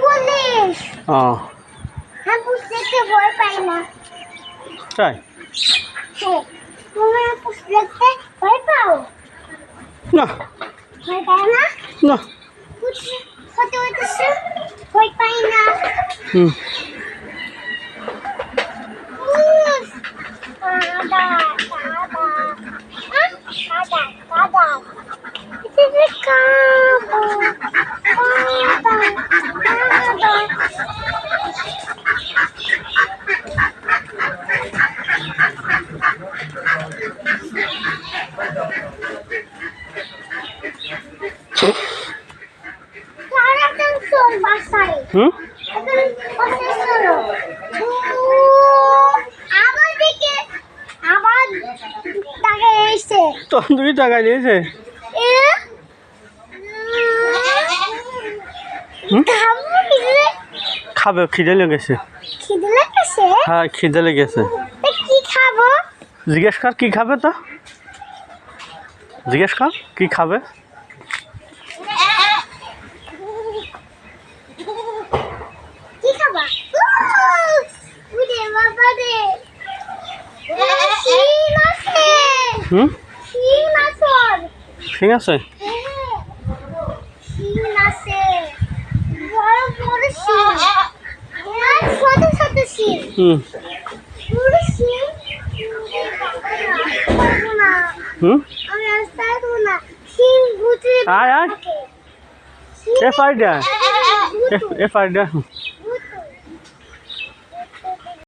Police. ও। হ্যাঁ পুলিশকে ভয় পাই না। তাই? তুমি পুলিশকে ভয় পাও? না। ভয় পাই না? না। পুলিশ কত হইতেছে ভয় পাই না। হুম। তন্দুরি টাকা দিয়েছে? খাব, খিদে লেগেছে। হ্যাঁ খিদে লেগেছে। জিজ্ঞেস কর, কি খাবে তো? জিজ্ঞেস কর, কি খাবে কি খাবা উরে বাবা রে শিম আছে হুম ঠিক আছে হুম হুম আয় আয় এ পাইডা এ পাইডা